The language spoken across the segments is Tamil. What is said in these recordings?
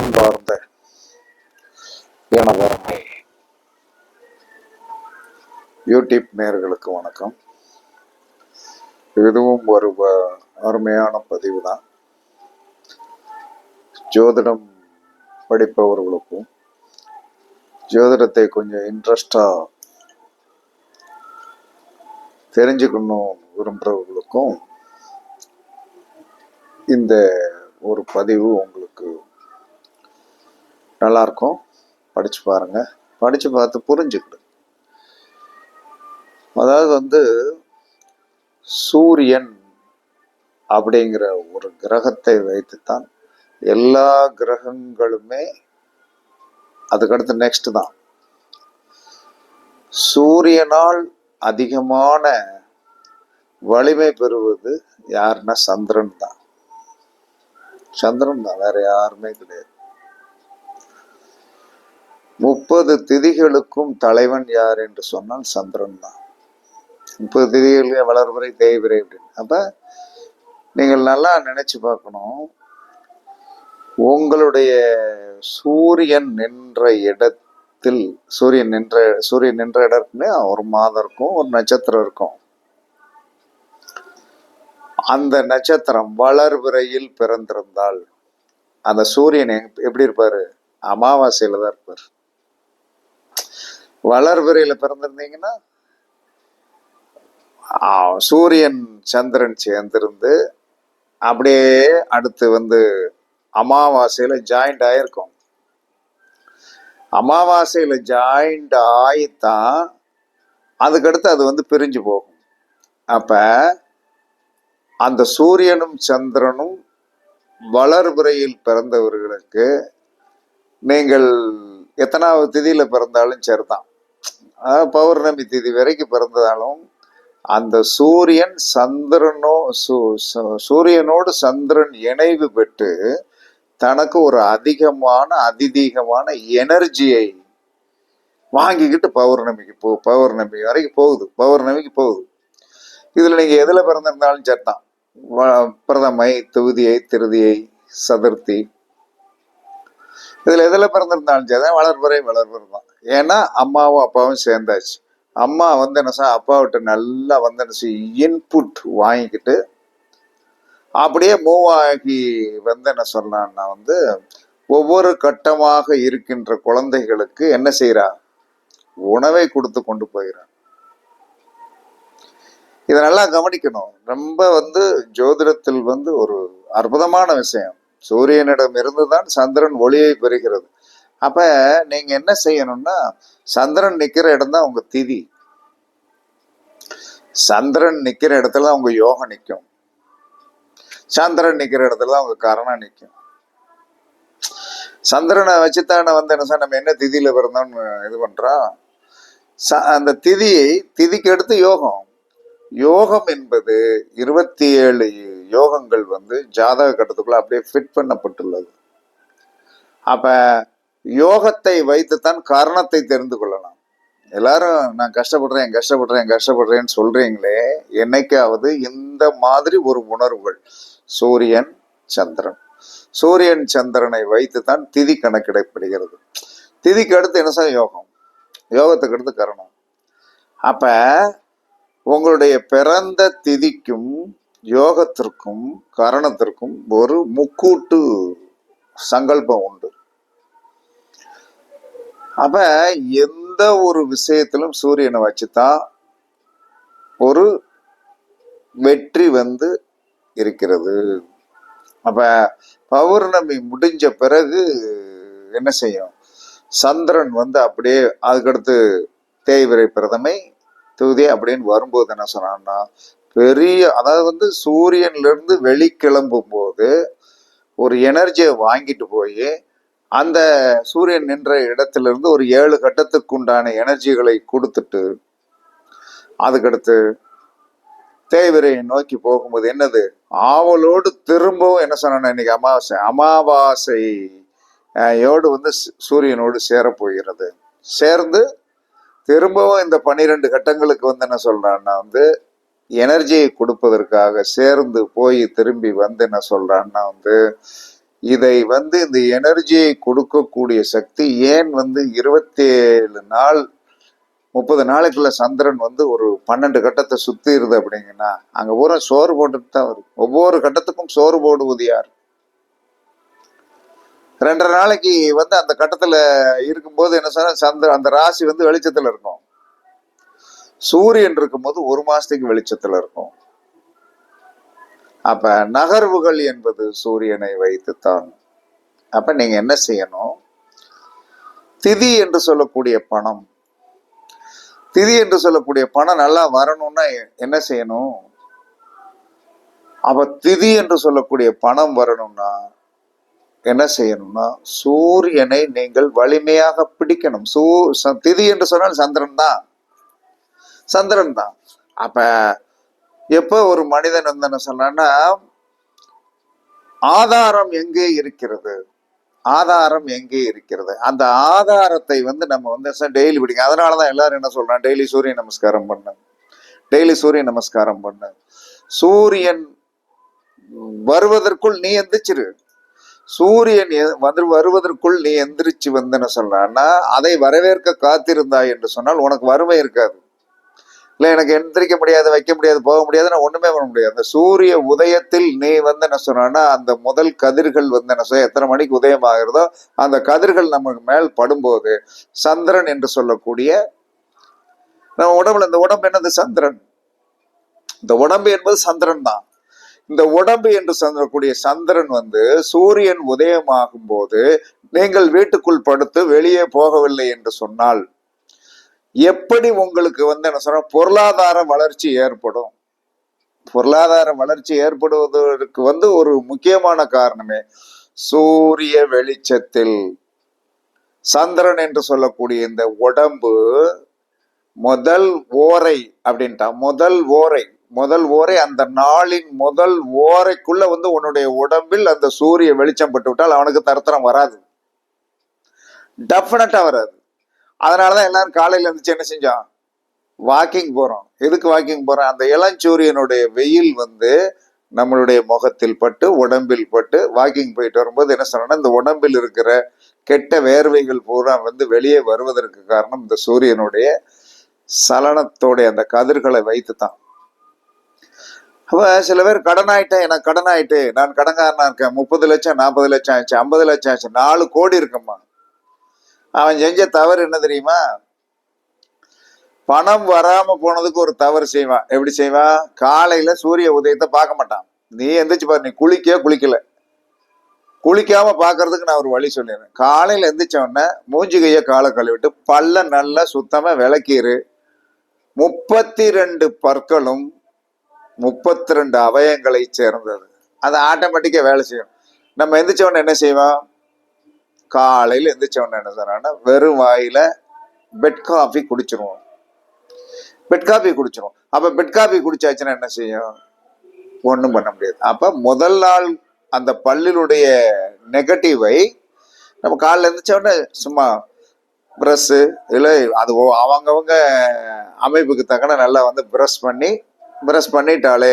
அன்பார்ந்த எனதருமை யூடியூப் நேர்களுக்கு வணக்கம். இதுவும் ஒரு வ- அருமையான பதிவு தான் ஜோதிடம் படிப்பவர்களுக்கும் ஜோதிடத்தை கொஞ்சம் இன்ட்ரெஸ்டாக தெரிஞ்சுக்கணும் விரும்புகிறவர்களுக்கும் இந்த ஒரு பதிவு உங்களுக்கு நல்லாயிருக்கும். படித்து பாருங்கள் பாருங்க பார்த்து புரிஞ்சுக்கிடு. அதாவது வந்து சூரியன் அப்படிங்கிற ஒரு கிரகத்தை வைத்துத்தான் எல்லா கிரகங்களுமே அதுக்கடுத்து நெக்ஸ்ட் தான். சூரியனால் அதிகமான வலிமை பெறுவது யாருன்னா சந்திரன் தான். சந்திரன் தான் வேற யாருமே கிடையாது. முப்பது திதிகளுக்கும் தலைவன் யார் என்று சொன்னால் சந்திரன் தான். முப்பது திதிகளுக்கு வளர்வரை தேய்விரை அப்படின்னு. அப்ப நீங்கள் நல்லா நினைச்சு பார்க்கணும். உங்களுடைய சூரியன் நின்ற இடத்தில் சூரியன் நின்ற சூரியன் நின்ற இடம் ஒரு மாதம் இருக்கும் ஒரு நட்சத்திரம் இருக்கும். அந்த நட்சத்திரம் வளர்விரையில் பிறந்திருந்தால் அந்த சூரியன் எப்படி இருப்பாரு? அமாவாசையில தான் இருப்பார். வளர்பிறையில் பிறந்திருந்தீங்கன்னா சூரியன் சந்திரன் சேர்ந்திருந்து அப்படியே அடுத்து வந்து அமாவாசையில் ஜாயிண்ட் ஆகிருக்கும் அமாவாசையில் ஜாயிண்ட் ஆகித்தான் அதுக்கடுத்து அது வந்து பிரிஞ்சு போகும். அப்போ அந்த சூரியனும் சந்திரனும் வளர்பிறையில் பிறந்தவர்களுக்கு நீங்கள் எத்தனாவது திதியில் பிறந்தாலும் சரிதான். பௌர்ணமி திதி வரைக்கும் பிறந்ததாலும் அந்த சூரியன் சந்திரனோ சு- சூரியனோடு சந்திரன் இணைவு பெற்று தனக்கு ஒரு அதிகமான அதிதீகமான எனர்ஜியை வாங்கிக்கிட்டு பௌர்ணமிக்கு போ பௌர்ணமி வரைக்கும் போகுது பௌர்ணமிக்கு போகுது. இதில் நீங்கள் எதில் பிறந்திருந்தாலும் சரிதான் வ- பிரதமை தொகுதியை திருதியை சதுர்த்தி இதுல எதுல பிறந்திருந்தாலும் சரிதான் வளர்பறை வளர்பறை தான். ஏன்னா அம்மாவும் அப்பாவும் சேர்ந்தாச்சு. அம்மா வந்து என்ன சார் அப்பாவிட்ட நல்லா வந்து என்ன இன்புட் வாங்கிக்கிட்டு அப்படியே மூவ் ஆகி வந்து என்ன சொன்னான்னா வந்து ஒவ்வொரு கட்டமாக இருக்கின்ற குழந்தைகளுக்கு என்ன செய்றா? உணவை கொடுத்து கொண்டு போகிறான் இதை நல்லா கவனிக்கணும். ரொம்ப வந்து ஜோதிடத்தில் வந்து ஒரு அற்புதமான விஷயம். சூரியனிடம் இருந்துதான் சந்திரன் ஒளியை பெறுகிறது. அப்ப நீங்க என்ன செய்யணும்னா சந்திரன் நிக்கிற இடம் தான் உங்க திதி. சந்திரன் நிக்கிற இடத்துல அவங்க உங்க யோகம் நிற்கும் சந்திரன் நிக்கிற இடத்துல அவங்க உங்க கரணம் நிற்கும் சந்திரனை வச்சுத்தான வந்து என்ன சார் நம்ம என்ன திதியில பிறந்தோம்னு இது பண்றோம்? ச- அந்த திதியை திதிக்கு எடுத்து யோகம். யோகம் என்பது இருபத்தி ஏழு யோகங்கள் வந்து ஜாதக கட்டத்துக்குள்ள அப்படியே ஃபிட் பண்ணப்பட்டுள்ளது. அப்ப யோகத்தை வைத்துத்தான் காரணத்தை தெரிந்து கொள்ளலாம். எல்லாரும் நான் கஷ்டப்படுறேன் கஷ்டப்படுறேன் கஷ்டப்படுறேன்னு சொல்றீங்களே என்னைக்காவது இந்த மாதிரி ஒரு உணர்வுகள். சூரியன் சந்திரன். சூரியன் சந்திரனை வைத்து தான் திதி கணக்கிடப்படுகிறது. திதிக்கு அடுத்து என்ன சார் யோகம்? யோகத்துக்கு அடுத்து கரணம். அப்ப உங்களுடைய பிறந்த திதிக்கும் யோகத்திற்கும் கரணத்திற்கும் ஒரு முக்கூட்டு சங்கல்பம் உண்டு. அப்ப எந்த ஒரு விஷயத்திலும் சூரியனை வச்சுதான் ஒரு வெற்றி வந்து இருக்கிறது. அப்ப பௌர்ணமி முடிஞ்ச பிறகு என்ன செய்யும்? சந்திரன் வந்து அப்படியே அதுக்கடுத்து தேய்விரை பிரதமை தொகுதி அப்படின்னு வரும்போது என்ன சொன்னான்னா பெரிய அதாவது வந்து சூரியன்லேருந்து வெளிக்கிளம்பும் போது ஒரு எனர்ஜியை வாங்கிட்டு போய் அந்த சூரியன் நின்ற இடத்துல இருந்து ஒரு ஏழு கட்டத்துக்கு உண்டான எனர்ஜிகளை கொடுத்துட்டு அதுக்கடுத்து தேய்விரையை நோக்கி போகும்போது என்னது? ஆவலோடு திரும்பவும் என்ன சொன்ன இன்னைக்கு அமாவாசை அமாவாசை யோடு வந்து சு- சூரியனோடு சேரப் போகிறது சேர்ந்து திரும்பவும் இந்த பன்னிரெண்டு கட்டங்களுக்கு வந்து என்ன சொல்றான்னா வந்து எனர்ஜியை கொடுப்பதற்காக சேர்ந்து போய் திரும்பி வந்து என்ன சொல்றான்னா வந்து இதை வந்து இந்த எனர்ஜியை கொடுக்கக்கூடிய சக்தி ஏன் வந்து இருபத்தேழு நாள் முப்பது நாளைக்குள்ள சந்திரன் வந்து ஒரு பன்னெண்டு கட்டத்தை சுத்திடுது அப்படிங்கன்னா அங்கே பூரா சோறு போட்டுட்டு தான் வரும். ஒவ்வொரு கட்டத்துக்கும் சோறு போடுவது யார்? ரெண்டரை நாளைக்கு வந்து அந்த கட்டத்துல இருக்கும்போது என்ன சொன்னா சந்த அந்த ராசி வந்து வெளிச்சத்துல இருக்கும். சூரியன் இருக்கும்போது ஒரு மாசத்துக்கு வெளிச்சத்துல இருக்கும். அப்ப நகர்வுகள் என்பது சூரியனை வைத்துத்தான். அப்ப நீங்க என்ன செய்யணும்? திதி என்று சொல்லக்கூடிய பணம். திதி என்று சொல்லக்கூடிய பணம் நல்லா வரணும்னா என்ன செய்யணும்? அப்ப திதி என்று சொல்லக்கூடிய பணம் வரணும்னா என்ன செய்யணும்னா சூரியனை நீங்கள் வலிமையாக பிடிக்கணும். சூ ச- திதி என்று சொன்னால் சந்திரன் தான். சந்திரன் தான். அப்ப எப்ப ஒரு மனிதன் வந்து என்ன சொன்னா ஆதாரம் எங்கே இருக்கிறது? ஆதாரம் எங்கே இருக்கிறது? அந்த ஆதாரத்தை வந்து நம்ம வந்து டெய்லி பிடிக்கும் அதனாலதான் எல்லாரும் என்ன சொல்றான் டெய்லி சூரிய நமஸ்காரம் பண்ணு. டெய்லி சூரிய நமஸ்காரம் பண்ணு. சூரியன் வருவதற்குள் நீ எந்திரிச்சிரு. சூரியன் வந்து வருவதற்குள் நீ எந்திரிச்சு வந்து என்ன சொல்றான்னா அதை வரவேற்க காத்திருந்தாய் என்று சொன்னால் உனக்கு வறுமை இருக்காது. இல்லை எனக்கு எந்திரிக்க முடியாது வைக்க முடியாது போக முடியாது நான் ஒண்ணுமே பண்ண முடியாது. அந்த சூரிய உதயத்தில் நீ வந்து என்ன சொன்னா அந்த முதல் கதிர்கள் வந்து என்ன சொல்ல எத்தனை மணிக்கு உதயம் ஆகிறதோ அந்த கதிர்கள் நமக்கு மேல் படும்போது சந்திரன் என்று சொல்லக்கூடிய நம்ம உடம்புல இந்த உடம்பு என்னது? சந்திரன். இந்த உடம்பு என்பது சந்திரன் தான். இந்த உடம்பு என்று சொல்லக்கூடிய சந்திரன் வந்து சூரியன் உதயமாகும் போது நீங்கள் வீட்டுக்குள் படுத்து வெளியே போகவில்லை என்று சொன்னால் எப்படி உங்களுக்கு வந்து என்ன சொன்ன பொருளாதார வளர்ச்சி ஏற்படும்? பொருளாதார வளர்ச்சி ஏற்படுவதற்கு வந்து ஒரு முக்கியமான காரணமே சூரிய வெளிச்சத்தில். சந்திரன் என்று சொல்லக்கூடிய இந்த உடம்பு முதல் ஓரை அப்படின்ட்டா முதல் ஓரை. முதல் ஓரை அந்த நாளின் முதல் ஓரைக்குள்ள வந்து உன்னுடைய உடம்பில் அந்த சூரிய வெளிச்சம் பட்டு விட்டால் அவனுக்கு தரத்தரம் வராது. டெஃபினட்டா வராது. அதனாலதான் எல்லாரும் காலையில இருந்துச்சு என்ன செஞ்சோம்? வாக்கிங் போறோம். எதுக்கு வாக்கிங் போறோம்? அந்த இளஞ்சூரியனுடைய வெயில் வந்து நம்மளுடைய முகத்தில் பட்டு உடம்பில் பட்டு வாக்கிங் போயிட்டு வரும்போது என்ன சொன்னா இந்த உடம்பில் இருக்கிற கெட்ட வேர்வைகள் பூரா வந்து வெளியே வருவதற்கு காரணம் இந்த சூரியனுடைய சலனத்தோடைய அந்த கதிர்களை வைத்து தான் அப்போ சில பேர் கடன் ஆயிட்டேன் எனக்கு கடன் ஆயிட்டு நான் கடன்காரனா இருக்கேன் முப்பது லட்சம் நாற்பது லட்சம் ஆச்சு ஐம்பது லட்சம் ஆச்சு நாலு கோடி இருக்குமா? அவன் செஞ்ச தவறு என்ன தெரியுமா? பணம் வராம போனதுக்கு ஒரு தவறு செய்வான். எப்படி செய்வான்? காலையில சூரிய உதயத்தை பார்க்க மாட்டான். நீ எந்திரிச்சு பாரு நீ குளிக்க குளிக்கல. குளிக்காம பாக்குறதுக்கு நான் ஒரு வழி சொல்லிடுறேன். காலையில எந்திரிச்ச உடனே மூஞ்சி கைய காலை கழுவிட்டு பல்ல நல்லா சுத்தமா விளக்கிரு. முப்பத்தி ரெண்டு பற்களும் முப்பத்தி ரெண்டு அவயங்களை சேர்ந்தது. அது ஆட்டோமேட்டிக்காக வேலை செய்யும். நம்ம எந்திரிச்சவனே என்ன செய்வோம்? காலையில் எந்திரிச்சவனே என்ன சொல்றாங்கன்னா வெறும் வாயில பெட் காஃபி குடிச்சிருவோம். பெட் காஃபி குடிச்சிரும் அப்ப பெட் காஃபி குடிச்சாச்சுன்னா என்ன செய்யும்? ஒன்றும் பண்ண முடியாது. அப்ப முதல் நாள் அந்த பல்லினுடைய நெகட்டிவை நம்ம காலில் எழுந்திரிச்சோடனே சும்மா ப்ரஷ்ஷு இல்லை அது அவங்கவுங்க அமைப்புக்கு தக்கன நல்லா வந்து ப்ரஷ் பண்ணி ப்ரஷ் பண்ணிட்டாலே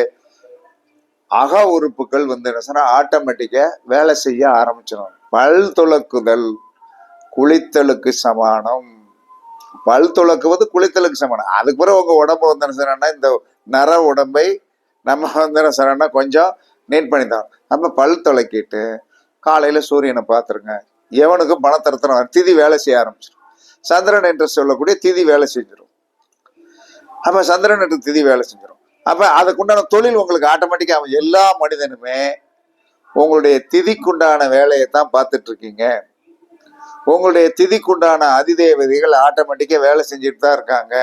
அக உறுப்புகள் வந்து என்ன சொன்னா ஆட்டோமேட்டிக்கா வேலை செய்ய ஆரம்பிச்சிடும் பல் துலக்குதல் குளித்தலுக்கு சமானம். பல் துலக்குவது குளித்தலுக்கு சமானம். அதுக்கு பிறகு உங்க உடம்பு வந்து என்ன செய்யணும்னா இந்த நர உடம்பை நம்ம வந்து என்ன செய்யணும்னா கொஞ்சம் நீட் பண்ணி தரோம் நம்ம பல் துளக்கிட்டு காலையில சூரியனை பார்த்துருங்க. எவனுக்கும் பணத்தரத்தனம் திதி வேலை செய்ய ஆரம்பிச்சிடும் சந்திரன் என்று சொல்லக்கூடிய திதி வேலை செஞ்சிடும் அப்ப சந்திரன் என்று திதி வேலை செஞ்சிடும் அப்போ அதுக்குண்டான தொழில் உங்களுக்கு ஆட்டோமேட்டிக்காக எல்லா மனிதனுமே உங்களுடைய திதிக்குண்டான வேலையை தான் பார்த்துட்டு இருக்கீங்க உங்களுடைய திதிக்குண்டான அதிதேவதைகள் ஆட்டோமேட்டிக்காக வேலை செஞ்சுட்டு தான் இருக்காங்க.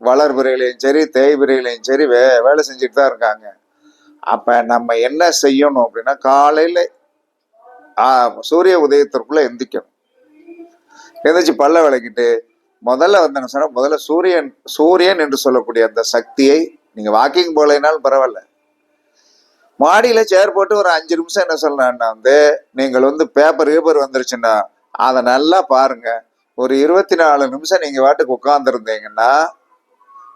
வளர்பிறையிலையும் சரி தேய்பிறையிலையும் சரி வே வேலை செஞ்சுட்டு தான் இருக்காங்க. அப்போ நம்ம என்ன செய்யணும் அப்படின்னா காலையில் சூரிய உதயத்திற்குள்ள எந்திக்கணும். எந்திரிச்சு பல்ல விளக்கிட்டு முதல்ல வந்து என்ன சொன்னால் முதல்ல சூரியன் சூரியன் என்று சொல்லக்கூடிய அந்த சக்தியை நீங்க வாக்கிங் போகலைனாலும் பரவாயில்ல. மாடியில சேர் போட்டு ஒரு அஞ்சு நிமிஷம் என்ன சொல்லலான்னா வந்து நீங்கள் வந்து பேப்பர் கீப்பர் வந்துருச்சுன்னா அதை நல்லா பாருங்க. ஒரு இருபத்தி நாலு நிமிஷம் நீங்க வாட்டுக்கு உட்கார்ந்துருந்தீங்கன்னா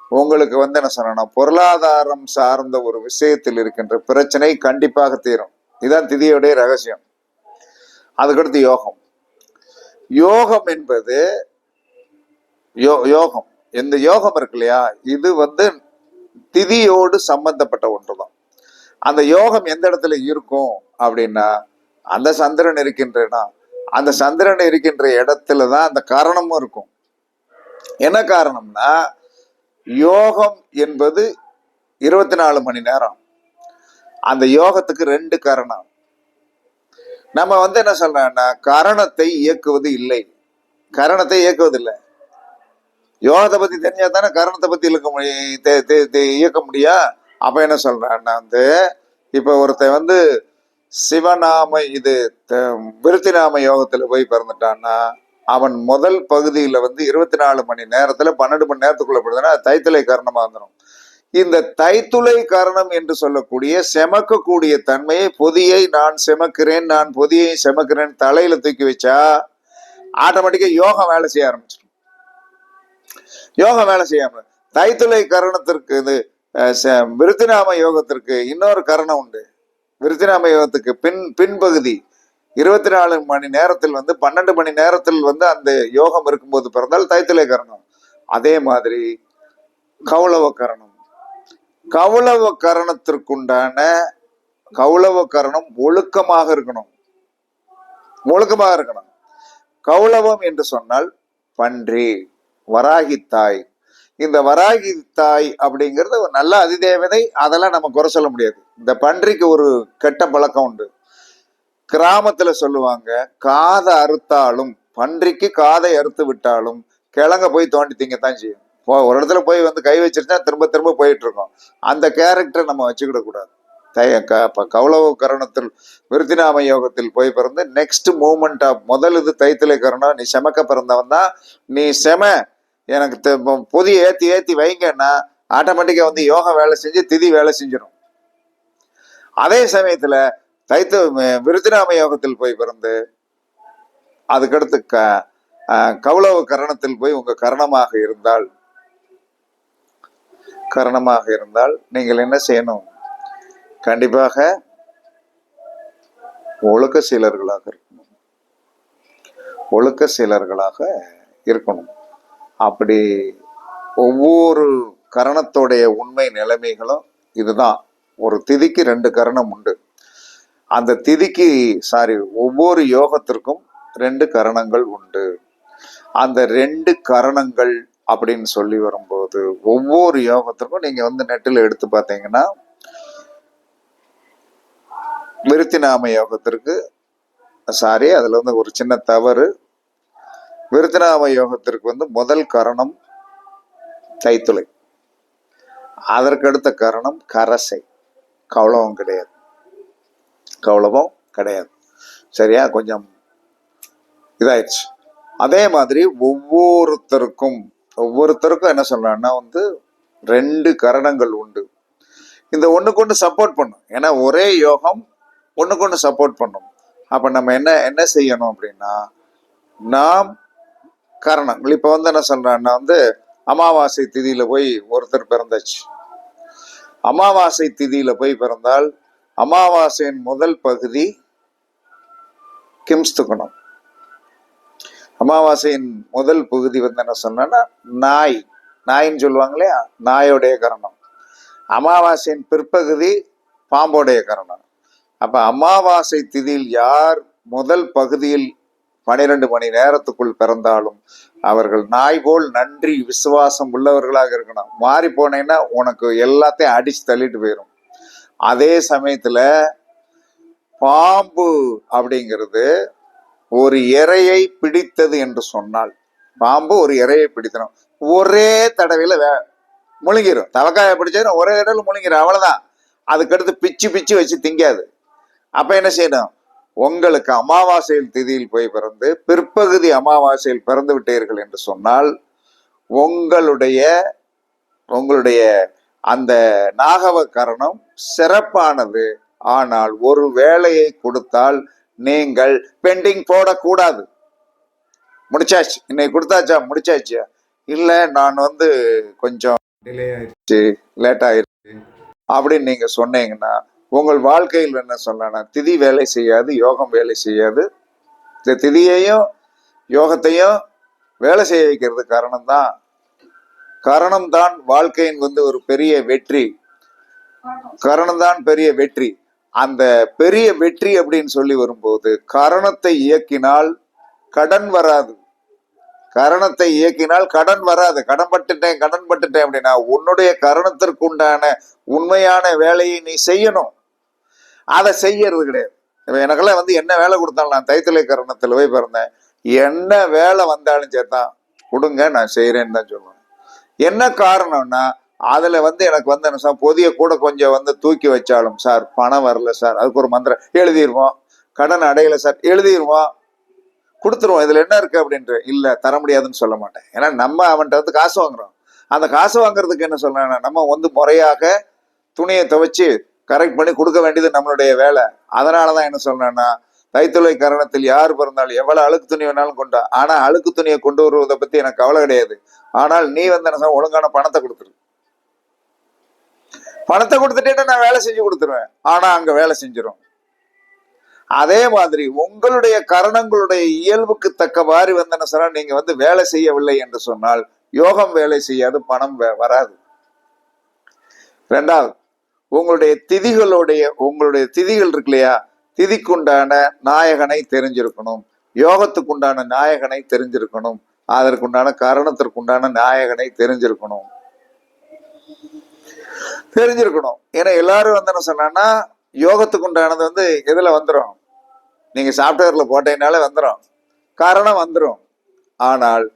உங்களுக்கு வந்து என்ன சொல்லணும் பொருளாதாரம் சார்ந்த ஒரு விஷயத்தில் இருக்கின்ற பிரச்சனை கண்டிப்பாக தீரும். இதுதான் திதியோடைய ரகசியம். அதுக்கடுத்து யோகம். யோகம் என்பது யோ யோகம். இந்த யோகம் இருக்கு இல்லையா? இது வந்து திதியோடு சம்பந்தப்பட்ட ஒன்று தான் அந்த யோகம் எந்த இடத்துல இருக்கும் அப்படின்னா அந்த சந்திரன் இருக்கின்றனா அந்த சந்திரன் இருக்கின்ற இடத்துல தான் அந்த காரணமும் இருக்கும். என்ன காரணம்னா யோகம் என்பது இருபத்தி நாலு மணி நேரம். அந்த யோகத்துக்கு ரெண்டு காரணம். நம்ம வந்து என்ன சொல்றோம்னா கரணத்தை இயக்குவது இல்லை. கரணத்தை இயக்குவது இல்லை யோகத்தை பத்தி தெரிஞ்சா தானே கரணத்தை பத்தி இழுக்க முடியும் தே- தே- இயக்க முடியா? அப்ப என்ன சொல்றான்னா வந்து இப்ப ஒருத்தன் வந்து சிவநாம இது த- விருத்திநாம யோகத்துல போய் பிறந்துட்டான்னா அவன் முதல் பகுதியில வந்து இருபத்தி நாலு மணி நேரத்துல பன்னெண்டு மணி நேரத்துக்குள்ள போடுதுன்னா தைத்துளை காரணமா வந்துடும் இந்த தைத்துளை காரணம் என்று சொல்லக்கூடிய செமக்கக்கூடிய தன்மையை பொதியை நான் செமக்கிறேன் நான் பொதியை செமக்கிறேன் தலையில தூக்கி வச்சா ஆட்டோமேட்டிக்கா யோகம் வேலை செய்ய ஆரம்பிச்சிடும் யோகம் வேலை செய்யாம. தைத்துளை கரணத்திற்கு இது ச- விருத்திநாம யோகத்திற்கு இன்னொரு கரணம் உண்டு. விருத்திநாம யோகத்துக்கு பின் பின்பகுதி இருபத்தி நாலு மணி நேரத்தில் வந்து பன்னெண்டு மணி நேரத்தில் வந்து அந்த யோகம் இருக்கும்போது பிறந்தால் தைத்துளை கரணம். அதே மாதிரி கௌளவ கரணம். கௌளவ கரணத்திற்குண்டான கௌளவ கரணம் ஒழுக்கமாக இருக்கணும். ஒழுக்கமாக இருக்கணும். கௌளவம் என்று சொன்னால் பன்றி. வராகி தாய். இந்த வராகி தாய் அப்படிங்கிறது ஒரு நல்ல அதிதேவதை அதெல்லாம் நம்ம குறை சொல்ல முடியாது. இந்த பன்றிக்கு ஒரு கெட்ட பழக்கம் உண்டு. கிராமத்துல சொல்லுவாங்க காதை அறுத்தாலும் பன்றிக்கு காதை அறுத்து விட்டாலும் கிழங்க போய் தோண்டி திங்கத்தான் செய்யும். போ ஒரு இடத்துல போய் வந்து கை வச்சிருந்தா திரும்ப திரும்ப போயிட்டு இருக்கோம். அந்த கேரக்டரை நம்ம வச்சுக்கிட கூடாது. தை- க- கௌளவ கரணத்தில் விருத்திநாம யோகத்தில் போய் பிறந்து நெக்ஸ்ட் மூமெண்ட் ஆஃப் முதல் இது தைத்திலை கரணம் நீ செமக்க பிறந்தவன் தான் நீ செம எனக்கு தெ- பொ- பொதி ஏற்றி ஏற்றி வைங்கன்னா ஆட்டோமேட்டிக்காக வந்து யோகா வேலை செஞ்சு திதி வேலை செஞ்சிடும் அதே சமயத்தில் தைத்து வி- யோகத்தில் போய் பிறந்து அதுக்கடுத்து க கௌளவ கரணத்தில் போய் உங்கள் கரணமாக இருந்தால் கரணமாக இருந்தால் நீங்கள் என்ன செய்யணும்? கண்டிப்பாக ஒழுக்க சீலர்களாக இருக்கணும். ஒழுக்க சீலர்களாக இருக்கணும். அப்படி ஒவ்வொரு கரணத்தோடைய உண்மை நிலைமைகளும் இதுதான். ஒரு திதிக்கு ரெண்டு கரணம் உண்டு. அந்த திதிக்கு சாரி ஒவ்வொரு யோகத்திற்கும் ரெண்டு கரணங்கள் உண்டு. அந்த ரெண்டு கரணங்கள் அப்படின்னு சொல்லி வரும்போது ஒவ்வொரு யோகத்திற்கும் நீங்க வந்து நெட்டில் எடுத்து பார்த்தீங்கன்னா விருத்திநாம யோகத்திற்கு சாரி அதுல வந்து ஒரு சின்ன தவறு விருத்திநாம யோகத்திற்கு வந்து முதல் கரணம் தைத்துளை. அதற்கடுத்த கரணம் கரசை. கௌளவம் கிடையாது. கௌளவம் கிடையாது. சரியா? கொஞ்சம் இதாயிடுச்சு. அதே மாதிரி ஒவ்வொருத்தருக்கும் ஒவ்வொருத்தருக்கும் என்ன சொல்றாங்கன்னா வந்து ரெண்டு கரணங்கள் உண்டு. இந்த ஒண்ணுக்கு ஒன்று சப்போர்ட் பண்ணும். ஏன்னா ஒரே யோகம் ஒண்ணுக்கு ஒன்று சப்போர்ட் பண்ணும். அப்ப நம்ம என்ன என்ன செய்யணும் அப்படின்னா நாம் கரணம் இப்போ வந்து என்ன சொல்கிறேன்னா வந்து அமாவாசை திதியில் போய் ஒருத்தர் பிறந்தாச்சு. அமாவாசை திதியில் போய் பிறந்தால் அமாவாசையின் முதல் பகுதி கிம்ஸ்துக்கணும். அமாவாசையின் முதல் பகுதி வந்து என்ன சொன்னா நாய். நாயின்னு சொல்லுவாங்க இல்லையா? நாயோடைய கரணம். அமாவாசையின் பிற்பகுதி பாம்போடைய கரணம். அப்ப அமாவாசை திதியில் யார் முதல் பகுதியில் பனிரெண்டு மணி நேரத்துக்குள் பிறந்தாலும் அவர்கள் நாய் போல் நன்றி விசுவாசம் உள்ளவர்களாக இருக்கணும். மாறி போனேன்னா உனக்கு எல்லாத்தையும் அடிச்சு தள்ளிட்டு போயிடும் அதே சமயத்துல பாம்பு அப்படிங்கிறது ஒரு இறையை பிடித்தது என்று சொன்னால் பாம்பு ஒரு இறையை பிடித்தனும் ஒரே தடவையில வே முழுங்கிரும். தலக்காயை பிடிச்சதுன்னா ஒரே தடவை முழுங்கிரும். அவ்வளவுதான். அதுக்கடுத்து பிச்சு பிச்சு வச்சு திங்காது. அப்ப என்ன செய்யணும்? உங்களுக்கு அமாவாசையில் திதியில் போய் பிறந்து பிற்பகுதி அமாவாசையில் பிறந்து விட்டீர்கள் என்று சொன்னால் உங்களுடைய உங்களுடைய அந்த நாகவ கரணம் சிறப்பானது. ஆனால் ஒரு வேலையை கொடுத்தால் நீங்கள் பெண்டிங் போடக்கூடாது. முடிச்சாச்சு. இன்னைக்கு கொடுத்தாச்சா? முடிச்சாச்சு. இல்ல நான் வந்து கொஞ்சம் டிலே ஆயிடுச்சு. லேட் ஆயிடுச்சு அப்படின்னு நீங்க சொன்னீங்கன்னா உங்கள் வாழ்க்கையில் என்ன சொல்லலாம் திதி வேலை செய்யாது யோகம் வேலை செய்யாது. இந்த திதியையும் யோகத்தையும் வேலை செய்ய வைக்கிறது காரணம்தான் கரணம்தான் வாழ்க்கையின் வந்து ஒரு பெரிய வெற்றி. கரணம்தான் பெரிய வெற்றி. அந்த பெரிய வெற்றி அப்படின்னு சொல்லி வரும்போது கரணத்தை இயக்கினால் கடன் வராது. கரணத்தை இயக்கினால் கடன் வராது. கடன் பட்டுட்டேன் கடன் பட்டுட்டேன் அப்படின்னா உன்னுடைய கரணத்திற்குண்டான உண்மையான வேலையை நீ செய்யணும். அதை செய்யறது கிடையாது. இப்போ எனக்கெல்லாம் வந்து என்ன வேலை கொடுத்தாலும் நான் தைத்தலை கரணத்தில் போய் பிறந்தேன். என்ன வேலை வந்தாலும் சேர்த்தான் கொடுங்க நான் செய்கிறேன்னு தான் சொல்லுவேன். என்ன காரணம்னா அதில் வந்து எனக்கு வந்து என்ன சார் பொதிய கூட கொஞ்சம் வந்து தூக்கி வச்சாலும் சார் பணம் வரல சார். அதுக்கு ஒரு மந்திரம் எழுதிடுவோம் கடன் அடையலை சார் எழுதிடுவோம் கொடுத்துருவோம். இதில் என்ன இருக்கு அப்படின்ட்டு? இல்லை தர முடியாதுன்னு சொல்ல மாட்டேன். ஏன்னா நம்ம அவன்கிட்ட வந்து காசு வாங்குறோம். அந்த காசு வாங்குறதுக்கு என்ன சொல்றேன்னா நம்ம வந்து முறையாக துணியை துவைச்சு கரெக்ட் பண்ணி கொடுக்க வேண்டியது நம்மளுடைய வேலை. அதனாலதான் என்ன சொல்றேன்னா தைத்துளை கரணத்தில் யார் பிறந்தாலும் எவ்வளோ அழுக்கு துணி வேணாலும் கொண்டா. ஆனால் அழுக்கு துணியை கொண்டு வருவதை பற்றி எனக்கு கவலை கிடையாது. ஆனால் நீ வந்து என்ன ஒழுங்கான பணத்தை கொடுத்துரு. பணத்தை கொடுத்துட்டே நான் வேலை செஞ்சு கொடுத்துருவேன். ஆனால் அங்கே வேலை செஞ்சிடும் அதே மாதிரி உங்களுடைய கரணங்களுடைய இயல்புக்கு தக்கவாறு வந்து என்ன சொன்னால் நீங்கள் வந்து வேலை செய்யவில்லை என்று சொன்னால் யோகம் வேலை செய்யாது பணம் வே- வராது. ரெண்டாவது உங்களுடைய திதிகளுடைய உங்களுடைய திதிகள் இருக்கு இல்லையா? திதிக்குண்டான நாயகனை தெரிஞ்சிருக்கணும். யோகத்துக்குண்டான நாயகனை தெரிஞ்சிருக்கணும். அதற்குண்டான காரணத்திற்குண்டான நாயகனை தெரிஞ்சிருக்கணும். தெரிஞ்சிருக்கணும். ஏன்னா எல்லாரும் வந்து என்ன சொன்னான்னா யோகத்துக்கு உண்டானது வந்து எதுல வந்துடும் நீங்க சாப்ட்வேர்ல போட்டீங்கனாலே வந்துடும் காரணம் வந்துடும் ஆனால்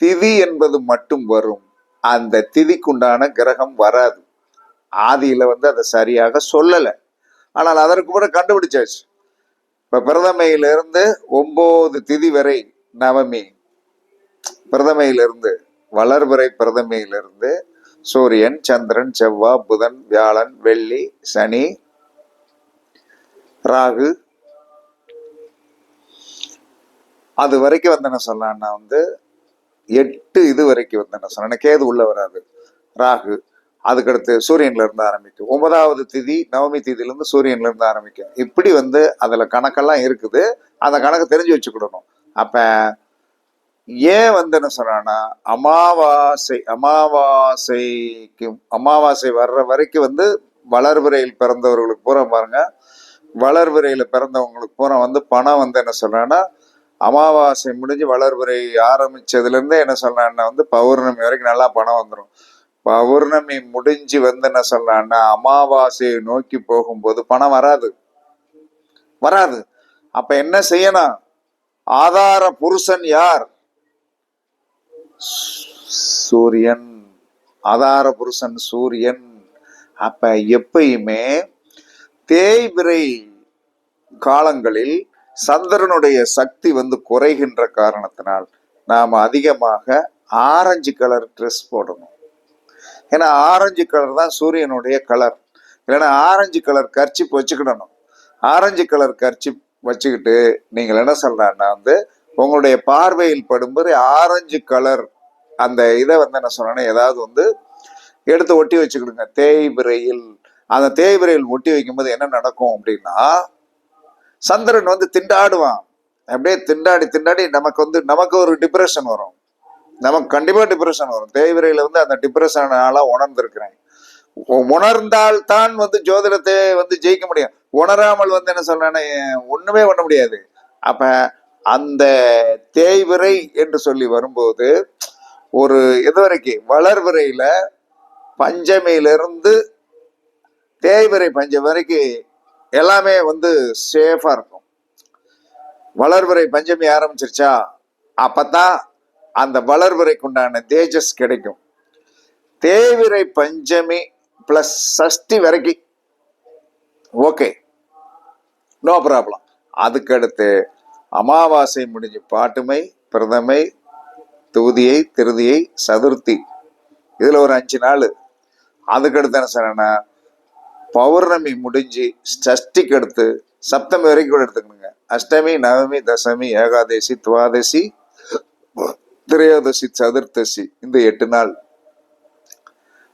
திதி என்பது மட்டும் வரும். அந்த திதிக்குண்டான கிரகம் வராது. ஆதியில் வந்து அதை சரியாக சொல்லலை. ஆனால் அதற்கு கூட கண்டுபிடிச்சாச்சு. இப்போ பிரதமையிலிருந்து ஒம்பது திதி வரை நவமி. பிரதமையிலிருந்து வளர்பிறை பிரதமையிலிருந்து சூரியன் சந்திரன் செவ்வாய் புதன் வியாழன் வெள்ளி சனி ராகு. அது வரைக்கும் வந்து என்ன சொல்லலாம்னா வந்து எட்டு இது வரைக்கும் வந்து என்ன சொன்னேன் கேது உள்ள வராது? ராகு. அதுக்கடுத்து சூரியன்ல இருந்து ஆரம்பிக்கும். ஒன்பதாவது திதி நவமி திதியில இருந்து சூரியன்ல இருந்து ஆரம்பிக்கும். இப்படி வந்து அதுல கணக்கெல்லாம் இருக்குது. அந்த கணக்கு தெரிஞ்சு வச்சுக்கிடணும். அப்ப ஏன் வந்து என்ன சொல்றான்னா அமாவாசை அமாவாசைக்கு அமாவாசை வர்ற வரைக்கும் வந்து வளர்விரையில் பிறந்தவர்களுக்கு பூரா பாருங்க. வளர்விரையில் பிறந்தவங்களுக்கு பூரா வந்து பணம் வந்து என்ன சொல்கிறேன்னா அமாவாசை முடிஞ்சு வளர்விரை ஆரம்பிச்சதுல இருந்தே என்ன சொல்கிறேன்னா வந்து பௌர்ணமி வரைக்கும் நல்லா பணம் வந்துடும் பௌர்ணமி முடிஞ்சு வந்து என்ன சொல்றான்னா அமாவாசையை நோக்கி போகும்போது பணம் வராது. வராது. அப்ப என்ன செய்யணும்? ஆதார புருஷன் யார்? சூரியன். ஆதார புருஷன் சூரியன். அப்ப எப்பயுமே தேய்பிரை காலங்களில் சந்திரனுடைய சக்தி வந்து குறைகின்ற காரணத்தினால் நாம் அதிகமாக ஆரஞ்சு கலர் ட்ரெஸ் போடணும். ஏன்னா ஆரஞ்சு கலர் தான் சூரியனுடைய கலர். இல்லைன்னா ஆரஞ்சு கலர் கர்ச்சிப் வச்சுக்கிடணும். ஆரஞ்சு கலர் கர்ச்சிப் வச்சுக்கிட்டு நீங்கள் என்ன சொல்றான்னா வந்து உங்களுடைய பார்வையில் படும்போது ஆரஞ்சு கலர் அந்த இதை வந்து என்ன சொல்றேன்னா ஏதாவது வந்து எடுத்து ஒட்டி வச்சுக்கிடுங்க. தேய்பிரையில் அந்த தேய்பிரையில் ஒட்டி வைக்கும்போது என்ன நடக்கும் அப்படின்னா சந்திரன் வந்து திண்டாடுவான். அப்படியே திண்டாடி திண்டாடி நமக்கு வந்து நமக்கு ஒரு டிப்ரெஷன் வரும். நமக்கு கண்டிப்பா டிப்ரெஷன் வரும். தேய்விரையில வந்து அந்த டிப்ரெஷன் ஆளாக உணர்ந்திருக்கிறேன். உணர்ந்தால் தான் வந்து ஜோதிடத்தை வந்து ஜெயிக்க முடியும். உணராமல் வந்து என்ன சொல்றேன்னா ஒண்ணுமே பண்ண முடியாது. அப்ப அந்த தேய்விரை என்று சொல்லி வரும்போது ஒரு இது வரைக்கும் வளர்விரையில பஞ்சமியிலிருந்து தேய்விரை பஞ்சம் வரைக்கும் எல்லாமே வந்து சேஃபா இருக்கும். வளர்விரை பஞ்சமி ஆரம்பிச்சிருச்சா? அப்பதான் அந்த வளர்வரைக்குண்டான தேஜஸ் கிடைக்கும். தேவிரை பஞ்சமி பிளஸ் சஷ்டி வரைக்கும் ஓகே நோ ப்ராப்ளம் அதுக்கடுத்து அமாவாசை முடிஞ்சு பாட்டுமை பிரதமை தூதியை திருதியை சதுர்த்தி. இதில் ஒரு அஞ்சு நாள். அதுக்கடுத்து என்ன சொன்னா பௌர்ணமி முடிஞ்சு சஷ்டிக்கு அடுத்து சப்தமி வரைக்கும் கூட எடுத்துக்கணுங்க. அஷ்டமி நவமி தசமி ஏகாதசி துவாதசி திரையோதசி சதுர்த்தசி இந்த எட்டு நாள்.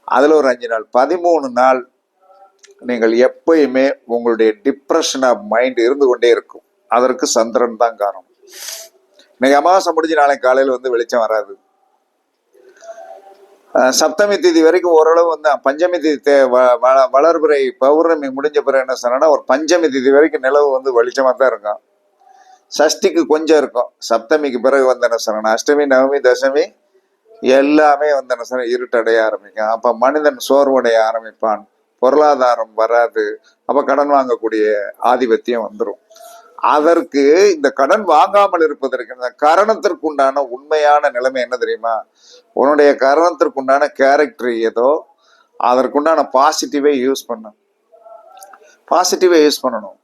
அதில் ஒரு அஞ்சு நாள். பதிமூணு நாள் நீங்கள் எப்பயுமே உங்களுடைய டிப்ரெஷன் ஆஃப் மைண்ட் இருந்து கொண்டே இருக்கும். அதற்கு சந்திரன் தான் காரணம். இன்னைக்கு அமாவாசை முடிஞ்சு நாளைக்கு காலையில் வந்து வெளிச்சம் வராது. சப்தமி திதி வரைக்கும் ஓரளவு வந்து பஞ்சமி திதி தே- வ- வளர்பிறை பௌர்ணமி முடிஞ்ச பிறகு என்ன சொன்னா ஒரு பஞ்சமி திதி வரைக்கும் நிலவு வந்து வெளிச்சமாக தான் இருக்கும். சஷ்டிக்கு கொஞ்சம் இருக்கும். சப்தமிக்கு பிறகு வந்த என்ன அஷ்டமி நவமி தசமி எல்லாமே வந்து என்ன இருட்டடைய ஆரம்பிக்கும். அப்ப மனிதன் சோர்வடைய ஆரம்பிப்பான். பொருளாதாரம் வராது. அப்ப கடன் வாங்கக்கூடிய ஆதிபத்தியம் வந்துடும் அதற்கு இந்த கடன் வாங்காமல் இருப்பதற்கு இந்த கரணத்திற்குண்டான உண்மையான நிலைமை என்ன தெரியுமா? உன்னுடைய கரணத்திற்குண்டான கேரக்டர் ஏதோ அதற்குண்டான பாசிட்டிவை யூஸ் பண்ண பாசிட்டிவை யூஸ் பண்ணணும்.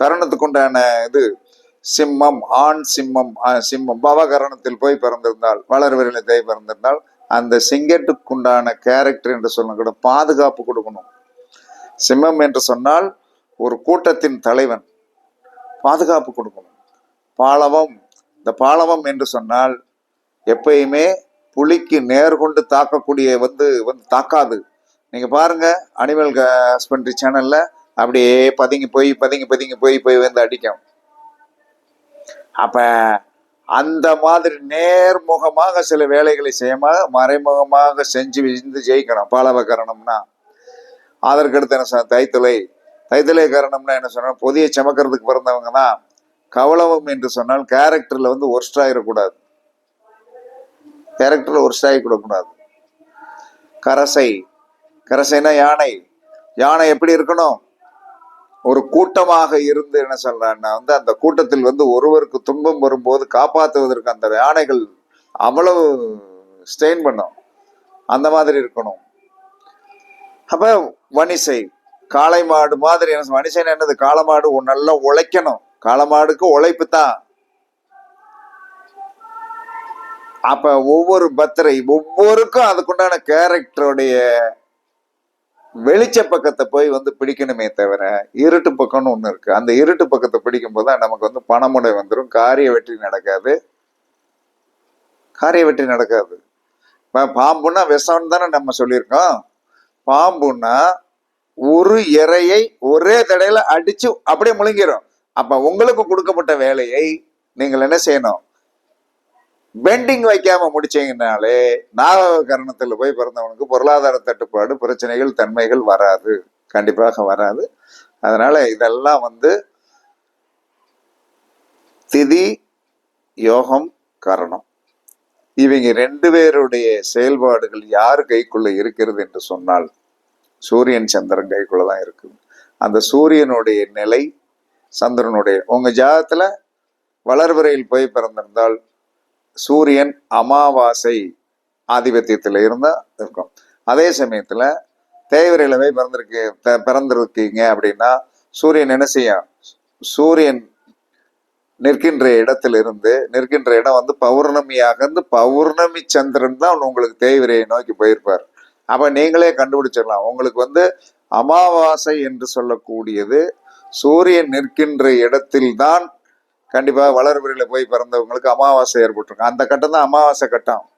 கரணத்துக்குண்டான இது சிம்மம் ஆண் சிம்மம் சிம்மம். பவகரணத்தில் போய் பிறந்திருந்தால் வளர்வரில் தேய் பிறந்திருந்தால் அந்த சிங்கத்துக்குண்டான கேரக்டர் என்று சொல்லக்கூட பாதுகாப்பு கொடுக்கணும். சிம்மம் என்று சொன்னால் ஒரு கூட்டத்தின் தலைவன். பாதுகாப்பு கொடுக்கணும். பாலவம் இந்த பாலவம் என்று சொன்னால் எப்பயுமே புலிக்கு நேர்கொண்டு தாக்கக்கூடிய வந்து வந்து தாக்காது. நீங்க பாருங்க அனிமல் ஹஸ்பண்ட்ரி சேனல்ல அப்படியே பதுங்கி போய் பதுங்கி பதுங்கி போய் போய் வந்து அடிக்கும். அப்ப அந்த மாதிரி நேர்முகமாக சில வேலைகளை செய்யாம மறைமுகமாக செஞ்சு விழுந்து ஜெயிக்கணும். பாலவகரணம்னா அதற்கடுத்து என்ன சொன்ன தைத்துளை. தைத்துளை கரணம்னா என்ன சொன்னா பொதிய சமக்கிறதுக்கு பிறந்தவங்க தான் கவலவம் என்று சொன்னால் கேரக்டர்ல வந்து ஒர்ஸ்ட் ஆகிடக்கூடாது கேரக்டர்ல ஒர்ஸ்ட் ஆகிக்கூடக்கூடாது கரசை. கரசைனா யானை. யானை எப்படி இருக்கணும்? ஒரு கூட்டமாக இருந்து என்ன சொல்றான்னா வந்து அந்த கூட்டத்தில் வந்து ஒருவருக்கு துன்பம் வரும்போது காப்பாற்றுவதற்கு அந்த யானைகள் அவ்வளவு ஸ்டெயின் பண்ணும். அந்த மாதிரி இருக்கணும். அப்ப வனிசை காளை மாடு மாதிரி என்ன சொல்ல- என்னது? காளை மாடு நல்லா உழைக்கணும். காளை மாடுக்கு உழைப்பு தான். அப்ப ஒவ்வொரு பத்திரை ஒவ்வொருக்கும் அதுக்குண்டான கேரக்டருடைய வெளிச்ச பக்கத்தை போய் வந்து பிடிக்கணுமே தவிர இருட்டு பக்கம்னு ஒன்று இருக்கு. அந்த இருட்டு பக்கத்தை பிடிக்கும் போது தான் நமக்கு வந்து பணமுடை வந்துடும் காரிய வெற்றி நடக்காது. காரிய வெற்றி நடக்காது. இப்போ பாம்புன்னா விஷம்னு தானே நம்ம சொல்லியிருக்கோம். பாம்புன்னா ஒரு இறையை ஒரே தடையில அடிச்சு அப்படியே முழுங்கிரும். அப்ப உங்களுக்கு கொடுக்கப்பட்ட வேலையை நீங்கள் என்ன செய்யணும்? பெண்டிங் வைக்காம முடிச்சீங்கனாலே நாககரணத்துல போய் பிறந்தவனுக்கு பொருளாதார தட்டுப்பாடு பிரச்சனைகள் தன்மைகள் வராது. கண்டிப்பாக வராது. அதனால இதெல்லாம் வந்து திதி யோகம் கரணம். இவங்க ரெண்டு பேருடைய செயல்பாடுகள் யார் கைக்குள்ள இருக்கிறது என்று சொன்னால் சூரியன் சந்திரன் கைக்குள்ள தான் இருக்குது. அந்த சூரியனுடைய நிலை சந்திரனுடைய உங்க ஜாதத்துல வளர்வரையில் போய் பிறந்திருந்தால் சூரியன் அமாவாசை ஆதிபத்தியத்தில் இருந்தால் இருக்கும். அதே சமயத்தில் தேய்வரையில போய் பிறந்திருக்கு பிறந்திருக்கீங்க அப்படின்னா சூரியன் என்ன செய்யும்? சூரியன் நிற்கின்ற இடத்திலிருந்து நிற்கின்ற இடம் வந்து பௌர்ணமியாக இருந்து பௌர்ணமி சந்திரன் தான் உங்களுக்கு தேய்விரையை நோக்கி போயிருப்பார். அப்போ நீங்களே கண்டுபிடிச்சிடலாம். உங்களுக்கு வந்து அமாவாசை என்று சொல்லக்கூடியது சூரியன் நிற்கின்ற இடத்தில்தான் கண்டிப்பாக வளர்பிறையில போய் பிறந்தவங்களுக்கு அமாவாசை ஏற்பட்டிருக்கும். அந்த கட்டம் தான் அமாவாசை கட்டம்.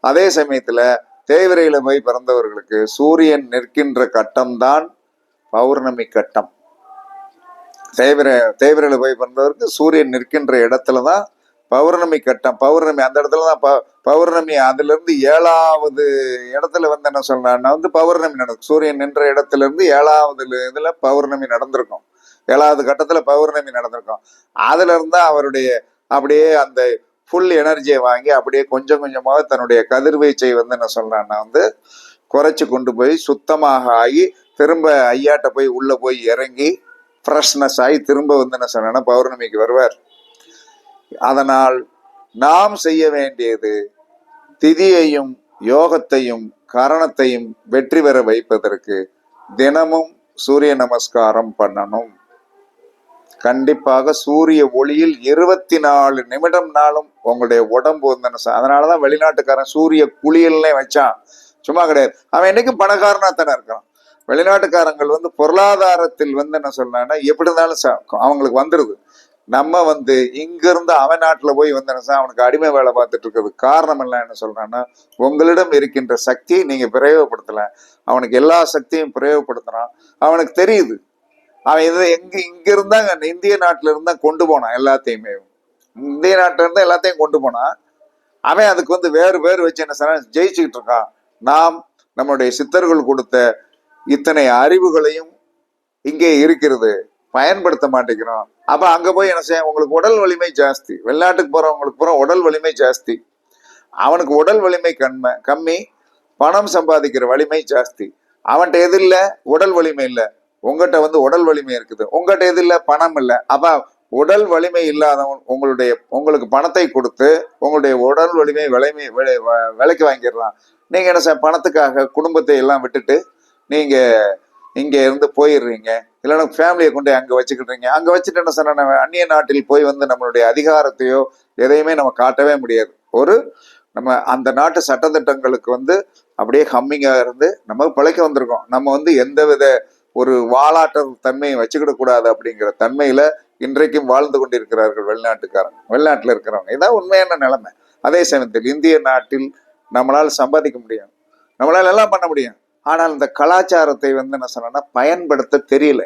அதே சமயத்தில் தேய்விரையில போய் பிறந்தவர்களுக்கு சூரியன் நிற்கின்ற கட்டம்தான் பௌர்ணமி கட்டம். தேய்விரை தேய்விரையில போய் பிறந்தவருக்கு சூரியன் நிற்கின்ற இடத்துல தான் பௌர்ணமி கட்டம். பௌர்ணமி அந்த இடத்துல தான் ப- பௌர்ணமி அதுலேருந்து ஏழாவது இடத்துல வந்து என்ன சொல்றான்னா வந்து பௌர்ணமி நடக்கும். சூரியன் நின்ற இடத்துல இருந்து ஏழாவது இதில் பௌர்ணமி நடந்திருக்கும். ஏழாவது கட்டத்தில் பௌர்ணமி நடந்திருக்கும். அதுல இருந்தா அவருடைய அப்படியே அந்த ஃபுல் எனர்ஜியை வாங்கி அப்படியே கொஞ்சம் கொஞ்சமாக தன்னுடைய கதிர்வீச்சை வந்து என்ன சொல்றான்னா வந்து குறைச்சி கொண்டு போய் சுத்தமாக ஆகி திரும்ப ஐயாட்ட போய் உள்ள போய் இறங்கி ஃப்ரெஷ்னஸ் ஆகி திரும்ப வந்து என்ன சொன்னா பௌர்ணமிக்கு வருவார். அதனால் நாம் செய்ய வேண்டியது திதியையும் யோகத்தையும் கரணத்தையும் வெற்றி பெற வைப்பதற்கு தினமும் சூரிய நமஸ்காரம் பண்ணணும். கண்டிப்பாக சூரிய ஒளியில் இருபத்தி நாலு நிமிடம் நாளும் உங்களுடைய உடம்பு வந்து அதனால தான் அதனாலதான் வெளிநாட்டுக்காரன் சூரிய குளியல்னே வச்சான். சும்மா கிடையாது. அவன் என்னைக்கும் பணக்காரனா தானே இருக்கிறான். வெளிநாட்டுக்காரங்கள் வந்து பொருளாதாரத்தில் வந்து என்ன சொல்றான்னா எப்படி இருந்தாலும் ச- அவங்களுக்கு வந்துருது. நம்ம வந்து இங்கிருந்து அவன் நாட்டுல போய் வந்தனசா அவனுக்கு அடிமை வேலை பார்த்துட்டு இருக்கிறது காரணம் எல்லாம் என்ன சொல்றான்னா உங்களிடம் இருக்கின்ற சக்தியை நீங்க பிரயோகப்படுத்தல. அவனுக்கு எல்லா சக்தியும் பிரயோகப்படுத்துறான். அவனுக்கு தெரியுது. அவன் இது எங்க இங்க இருந்தாங்க இந்திய நாட்டுல இருந்தா கொண்டு போனான் எல்லாத்தையுமே. இந்திய நாட்டுல இருந்தா எல்லாத்தையும் கொண்டு போனான். அவன் அதுக்கு வந்து வேறு வேறு வச்சு என்ன செய்றான் ஜெயிச்சுக்கிட்டு இருக்கான். நாம் நம்முடைய சித்தர்கள் கொடுத்த இத்தனை அறிவுகளையும் இங்கே இருக்கிறது. பயன்படுத்த மாட்டேங்கிறோம். அப்ப அங்க போய் என்ன செய்ய? உங்களுக்கு உடல் வலிமை ஜாஸ்தி. வெளிநாட்டுக்கு போறவங்களுக்கு பூரா உடல் வலிமை ஜாஸ்தி. அவனுக்கு உடல் வலிமை கண்மை கம்மி. பணம் சம்பாதிக்கிற வலிமை ஜாஸ்தி. அவன்கிட்ட எது இல்லை? உடல் வலிமை இல்லை. உங்கள்கிட்ட வந்து உடல் வலிமை இருக்குது. உங்கள்கிட்ட எது இல்லை? பணம் இல்லை. அப்போ உடல் வலிமை இல்லாதவன் உங்களுடைய உங்களுக்கு பணத்தை கொடுத்து உங்களுடைய உடல் வலிமை விலைமை விலை வ- விலைக்கு வாங்கிடுறான் நீங்கள் என்ன சார் பணத்துக்காக குடும்பத்தை எல்லாம் விட்டுட்டு நீங்கள் இங்கே இருந்து போயிடுறீங்க. இல்லைன்னா ஃபேமிலியை கொண்டு அங்கே வச்சுக்கிட்டுறீங்க அங்கே வச்சுட்டு என்ன சொன்ன அந்நிய நாட்டில் போய் வந்து நம்மளுடைய அதிகாரத்தையோ எதையுமே நம்ம காட்டவே முடியாது. ஒரு நம்ம அந்த நாட்டு சட்டத்திட்டங்களுக்கு வந்து அப்படியே ஹம்மிங்காக இருந்து நம்ம பிழைக்க வந்திருக்கோம். நம்ம வந்து எந்த வித ஒரு வாலாட்ட தன்மையை வச்சுக்கிடக்கூடாது அப்படிங்கிற தன்மையில இன்றைக்கும் வாழ்ந்து கொண்டிருக்கிறார்கள் வெளிநாட்டுக்காரங்க. வெளிநாட்டில் இருக்கிறவங்க. இதான் உண்மையான நிலைமை. அதே சமயத்தில் இந்திய நாட்டில் நம்மளால் சம்பாதிக்க முடியும். நம்மளால் எல்லாம் பண்ண முடியும். ஆனால் இந்த கலாச்சாரத்தை வந்து என்ன சொன்னோன்னா பயன்படுத்த தெரியல.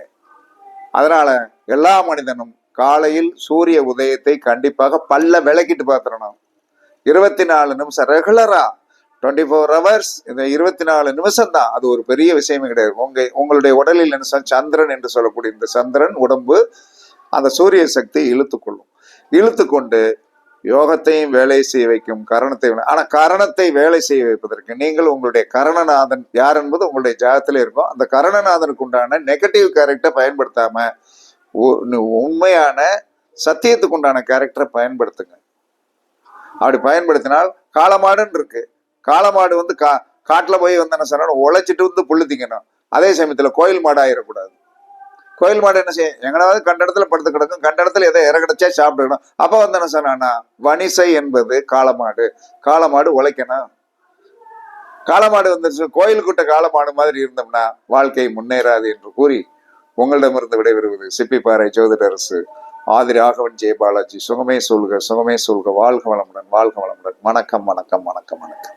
அதனால எல்லா மனிதனும் காலையில் சூரிய உதயத்தை கண்டிப்பாக பல்ல விளக்கிட்டு பார்த்துடணும். இருபத்தி நாலு நிமிஷம் ரெகுலரா டுவெண்ட்டி ஃபோர் ஹவர்ஸ் இந்த இருபத்தி நாலு நிமிஷம் தான் அது ஒரு பெரிய விஷயமே கிடையாது. உங்க உங்களுடைய உடலில் என்ன சந்திரன் என்று சொல்லக்கூடிய இந்த சந்திரன் உடம்பு அந்த சூரிய சக்தி இழுத்துக்கொள்ளும் இழுத்துக்கொண்டு யோகத்தையும் வேலை செய்ய வைக்கும் கரணத்தை ஆனா கரணத்தை வேலை செய்ய வைப்பதற்கு நீங்கள் உங்களுடைய கரணநாதன் யார் என்பது உங்களுடைய ஜாதத்துல இருக்கும். அந்த கரணநாதனுக்கு உண்டான நெகட்டிவ் கேரக்டரை பயன்படுத்தாம உ- உண்மையான சத்தியத்துக்கு உண்டான கேரக்டரை பயன்படுத்துங்க. அப்படி பயன்படுத்தினால் காலமாடுன்னு இருக்கு. காளமாடு வந்து கா காட்டுல போய் வந்து என்ன சொன்னா உழைச்சிட்டு வந்து புல்லு திங்கணும். அதே சமயத்துல கோயில் மாடு ஆயிடக்கூடாது கோயில் மாடு என்ன செய்யும் எங்கனாவது கண்ட இடத்துல படுத்து கிடக்கும் கண்ட இடத்துல எதை இற கிடைச்சா சாப்பிட்டுக்கணும். அப்ப வந்து என்ன சொன்னான்னா வனிசை என்பது காளமாடு. காளமாடு உழைக்கணும். காளமாடு வந்துருச்சு கோயிலுக்குட்ட காளமாடு மாதிரி இருந்தோம்னா வாழ்க்கை முன்னேறாது என்று கூறி உங்களிடமிருந்து விடைபெறுவது சிப்பிப்பாறை ஜோதிடரசு ஆதி ராகவன் ஜெயபாலாஜி. சுகமே சொல்க சுகமே சொல்க. வாழ்க வளமுடன் வாழ்க வளமுடன். வணக்கம் வணக்கம் வணக்கம் வணக்கம்.